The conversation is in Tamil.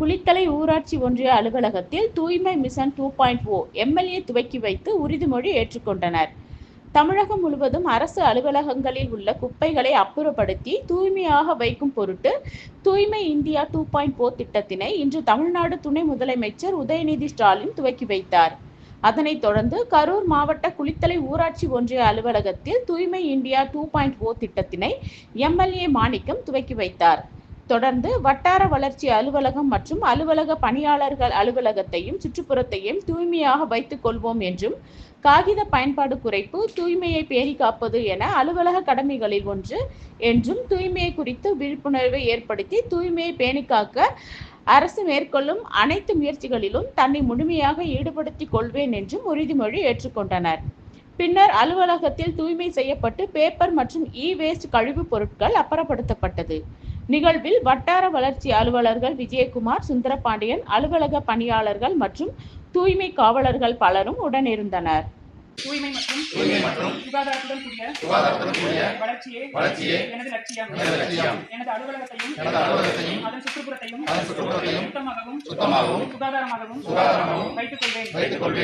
குளித்தலை ஊராட்சி ஒன்றிய அலுவலகத்தில் தூய்மை mission two point O MLA துவக்கி வைத்து உறுதிமொழி ஏற்றுக்கொண்டனர். தமிழகம் முழுவதும் அரசு அலுவலகங்களில் உள்ள குப்பைகளை அப்புறப்படுத்தி தூய்மையாக வைக்கும் பொருட்டு தூய்மை இந்தியா டூ பாயிண்ட் ஓ திட்டத்தினை இன்று தமிழ்நாடு துணை முதலமைச்சர் உதயநிதி ஸ்டாலின் துவக்கி வைத்தார். அதனைத் தொடர்ந்து கரூர் மாவட்ட குளித்தலை ஊராட்சி ஒன்றிய அலுவலகத்தில் தூய்மை இந்தியா டூ பாயிண்ட் ஓ திட்டத்தினை எம்எல்ஏ மாணிக்கம் துவக்கி வைத்தார். தொடர்ந்து வட்டார வளர்ச்சி அலுவலகம் மற்றும் அலுவலக பணியாளர்கள் அலுவலகத்தையும் சுற்றுப்புறத்தையும் தூய்மையாக வைத்துக் கொள்வோம் என்றும் காகித பயன்பாடு குறைப்பு தூய்மையை பேணி காப்பது என அலுவலக கடமைகளில் ஒன்று என்றும் தூய்மையை குறித்து விழிப்புணர்வை ஏற்படுத்தி தூய்மையை பேணி காக்க அரசு மேற்கொள்ளும் அனைத்து முயற்சிகளிலும் தன்னை முழுமையாக ஈடுபடுத்திக் கொள்வேன் என்றும் உறுதிமொழி ஏற்றுக்கொண்டனர். பின்னர் அலுவலகத்தில் தூய்மை செய்யப்பட்டு பேப்பர் மற்றும் இ வேஸ்ட் கழிவுப் பொருட்கள் அப்புறப்படுத்தப்பட்டது. நிகழ்வில் வட்டார வளர்ச்சி அலுவலர்கள் விஜயகுமார் சுந்தரபாண்டியன் அலுவலக பணியாளர்கள் மற்றும் தூய்மை காவலர்கள் பலரும் உடனிருந்தனர். தூய்மை மற்றும் தூய்மை மற்றும் சுகாதாரத்துடன் கூடிய சுகாதாரத்துடன் கூடிய வளர்ச்சியே வளர்ச்சியே எனது லட்சியம். எனது லட்சியம். எனது அலுவலகத்தையும் எனது அலுவலகத்தையும் அதன் சுற்றுப்புறத்தையும் அதன் சுற்றுப்புறத்தையும் சுத்தமாகவும் சுத்தமாகவும் சுகாதாரமாகவும் சுகாதாரமாகவும் வைத்துக் கொள்வேன் வைத்துக் கொள்வேன்